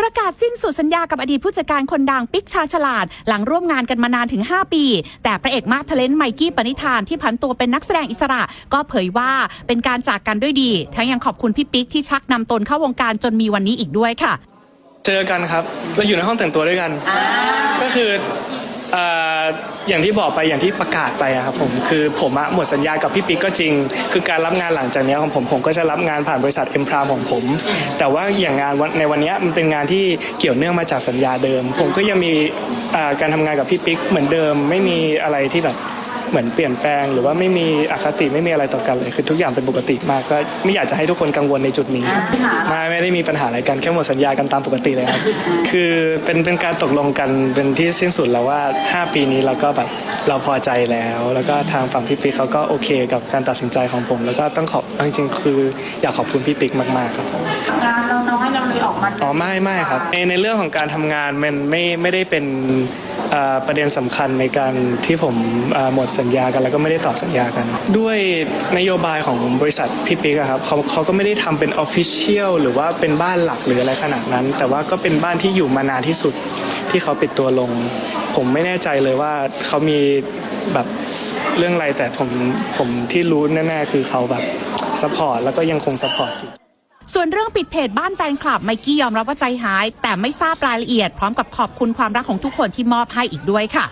ประกาศสิ้นสุดสัญญากับอดีตผู้จัดการคนดังปิ๊กชาฉลาด หลังร่วมงานกันมานานถึง 5 ปี แต่พระเอกมาสเทเลนต์ไมกี้ปณิธานที่ผันตัวเป็นนักแสดงอิสระ ก็เผยว่าเป็นการจากกันด้วยดี ทั้งยังขอบคุณพี่ปิ๊กที่ชักนำตนเข้าวงการจนมีวันนี้อีกด้วยค่ะ เจอกันครับเราอยู่ในห้องแต่งตัวด้วยกัน ก็คือเอ่อ อย่างที่บอกไปอย่างที่ประกาศไปอะครับผมคือผมอะหมดสัญญากับพี่ปิ๊กก็จริง คือการรับงานหลังจากเนี้ยของผมผมก็จะรับงานผ่านบริษัทเอ็มพรามของผม แต่ว่าอย่างงานวันในวันเนี้ยมันเป็นงานที่เกี่ยวเนื่องมาจากสัญญาเดิม ผมก็ยังมีอ่อการทำงานกับพี่ปิ๊กเหมือนเดิมไม่มีอะไรที่แบบ เหมือนเปลี่ยนแปลง หรือว่าไม่มีอคติไม่มีอะไรต่อกันเลยคือทุกอย่างเป็นปกติมากก็ไม่อยากจะให้ทุกคนกังวลในจุดนี้ไม่ไม่ได้มีปัญหาอะไรกันแค่หมดสัญญากันตามปกติเลยครับคือเป็นเป็นการตกลงกันเป็นที่สิ้นสุดแล้วว่า 5 ปีนี้เราก็แบบเราพอใจแล้ว แล้วก็ทางฝั่งพี่ปิ๊กเขาก็โอเคกับการตัดสินใจของผม แล้วก็ต้องขอบเอาจริงๆคืออยากขอบคุณพี่ปิ๊กมากๆครับผมงานเราน้อยเราเลยออกมาอ๋อไม่ไม่ครับในในเรื่องของการทำงานมันไม่ไม่ได้เป็นเอ่อ ประเด็นสำคัญในการที่ผมหมดสัญญากัน แล้วก็ไม่ได้ต่อสัญญากัน ด้วยนโยบายของบริษัทพี่ปิ๊กครับเขาเขาก็ไม่ได้ทำเป็นออฟฟิเชียลหรือว่าเป็นบ้านหลักหรืออะไรขนาดนั้น แต่ว่าก็เป็นบ้านที่อยู่มานานที่สุดที่เขาปิดตัวลง ผมไม่แน่ใจเลยว่าเขามีแบบเรื่องอะไรแต่ผมผมที่รู้แน่ๆคือเขาแบบซัพพอร์ตแล้วก็ยังคงซัพพอร์ตอยู่ ส่วนเรื่องปิดเพจบ้านแฟนคลับไมกี้ยอมรับว่าใจหาย แต่ไม่ทราบรายละเอียดพร้อมกับขอบคุณความรักของทุกคนที่มอบให้อีกด้วยค่ะ